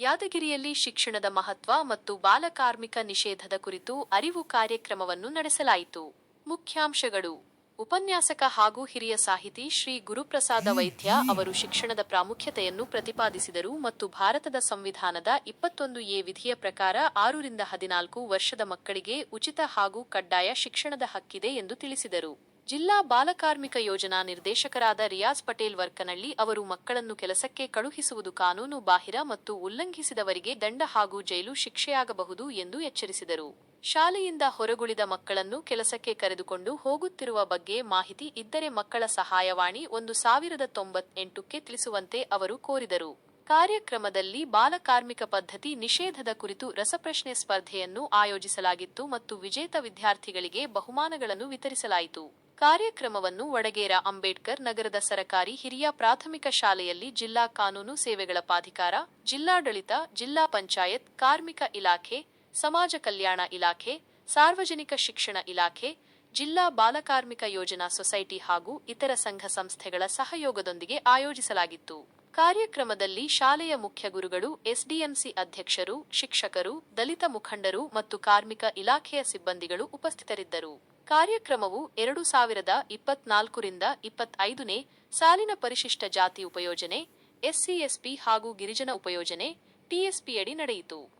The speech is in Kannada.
ಯಾದಗಿರಿಯಲ್ಲಿ ಶಿಕ್ಷಣದ ಮಹತ್ವ ಮತ್ತು ಬಾಲಕಾರ್ಮಿಕ ನಿಷೇಧದ ಕುರಿತು ಅರಿವು ಕಾರ್ಯಕ್ರಮವನ್ನು ನಡೆಸಲಾಯಿತು. ಮುಖ್ಯಾಂಶಗಳು. ಉಪನ್ಯಾಸಕ ಹಾಗೂ ಹಿರಿಯ ಸಾಹಿತಿ ಶ್ರೀ ಗುರುಪ್ರಸಾದ ವೈದ್ಯ ಅವರು ಶಿಕ್ಷಣದ ಪ್ರಾಮುಖ್ಯತೆಯನ್ನು ಪ್ರತಿಪಾದಿಸಿದರು ಮತ್ತು ಭಾರತದ ಸಂವಿಧಾನದ ಇಪ್ಪತ್ತೊಂದು ಎ ವಿಧಿಯ ಪ್ರಕಾರ ಆರರಿಂದ ಹದಿನಾಲ್ಕು ವರ್ಷದ ಮಕ್ಕಳಿಗೆ ಉಚಿತ ಹಾಗೂ ಕಡ್ಡಾಯ ಶಿಕ್ಷಣದ ಹಕ್ಕಿದೆ ಎಂದು ತಿಳಿಸಿದರು. ಜಿಲ್ಲಾ ಬಾಲಕಾರ್ಮಿಕ ಯೋಜನಾ ನಿರ್ದೇಶಕರಾದ ರಿಯಾಜ್ ಪಟೇಲ್ ವರ್ಕನಳ್ಳಿ ಅವರು ಮಕ್ಕಳನ್ನು ಕೆಲಸಕ್ಕೆ ಕಳುಹಿಸುವುದು ಕಾನೂನು ಬಾಹಿರ ಮತ್ತು ಉಲ್ಲಂಘಿಸಿದವರಿಗೆ ದಂಡ ಹಾಗೂ ಜೈಲು ಶಿಕ್ಷೆಯಾಗಬಹುದು ಎಂದು ಎಚ್ಚರಿಸಿದರು. ಶಾಲೆಯಿಂದ ಹೊರಗುಳಿದ ಮಕ್ಕಳನ್ನು ಕೆಲಸಕ್ಕೆ ಕರೆದುಕೊಂಡು ಹೋಗುತ್ತಿರುವ ಬಗ್ಗೆ ಮಾಹಿತಿ ಇದ್ದರೆ ಮಕ್ಕಳ ಸಹಾಯವಾಣಿ ಒಂದು ಸಾವಿರದ ತೊಂಬತ್ತೆಂಟಕ್ಕೆ ತಿಳಿಸುವಂತೆ ಅವರು ಕೋರಿದರು. ಕಾರ್ಯಕ್ರಮದಲ್ಲಿ ಬಾಲಕಾರ್ಮಿಕ ಪದ್ಧತಿ ನಿಷೇಧದ ಕುರಿತು ರಸಪ್ರಶ್ನೆ ಸ್ಪರ್ಧೆಯನ್ನು ಆಯೋಜಿಸಲಾಗಿತ್ತು ಮತ್ತು ವಿಜೇತ ವಿದ್ಯಾರ್ಥಿಗಳಿಗೆ ಬಹುಮಾನಗಳನ್ನು ವಿತರಿಸಲಾಯಿತು. ಕಾರ್ಯಕ್ರಮವನ್ನು ವಡಗೇರ ಅಂಬೇಡ್ಕರ್ ನಗರದ ಸರಕಾರಿ ಹಿರಿಯ ಪ್ರಾಥಮಿಕ ಶಾಲೆಯಲ್ಲಿ ಜಿಲ್ಲಾ ಕಾನೂನು ಸೇವೆಗಳ ಪ್ರಾಧಿಕಾರ, ಜಿಲ್ಲಾಡಳಿತ, ಜಿಲ್ಲಾ ಪಂಚಾಯತ್, ಕಾರ್ಮಿಕ ಇಲಾಖೆ, ಸಮಾಜ ಕಲ್ಯಾಣ ಇಲಾಖೆ, ಸಾರ್ವಜನಿಕ ಶಿಕ್ಷಣ ಇಲಾಖೆ, ಜಿಲ್ಲಾ ಬಾಲಕಾರ್ಮಿಕ ಯೋಜನಾ ಸೊಸೈಟಿ ಹಾಗೂ ಇತರ ಸಂಘ ಸಂಸ್ಥೆಗಳ ಸಹಯೋಗದೊಂದಿಗೆ ಆಯೋಜಿಸಲಾಗಿತ್ತು. ಕಾರ್ಯಕ್ರಮದಲ್ಲಿ ಶಾಲೆಯ ಮುಖ್ಯ ಗುರುಗಳು, ಎಸ್ಡಿಎಂಸಿ ಅಧ್ಯಕ್ಷರು, ಶಿಕ್ಷಕರು, ದಲಿತ ಮುಖಂಡರು ಮತ್ತು ಕಾರ್ಮಿಕ ಇಲಾಖೆಯ ಸಿಬ್ಬಂದಿಗಳು ಉಪಸ್ಥಿತರಿದ್ದರು. ಕಾರ್ಯಕ್ರಮವು ಎರಡು ಸಾವಿರದ ಇಪ್ಪತ್ನಾಲ್ಕರಿಂದ ಇಪ್ಪತ್ತೈದನೇ ಸಾಲಿನ ಪರಿಶಿಷ್ಟ ಜಾತಿ ಉಪಯೋಜನೆ ಎಸ್ಸಿಎಸ್ಪಿ ಹಾಗೂ ಗಿರಿಜನ ಉಪಯೋಜನೆ, ಟಿಎಸ್ಪಿಯಡಿ ನಡೆಯಿತು.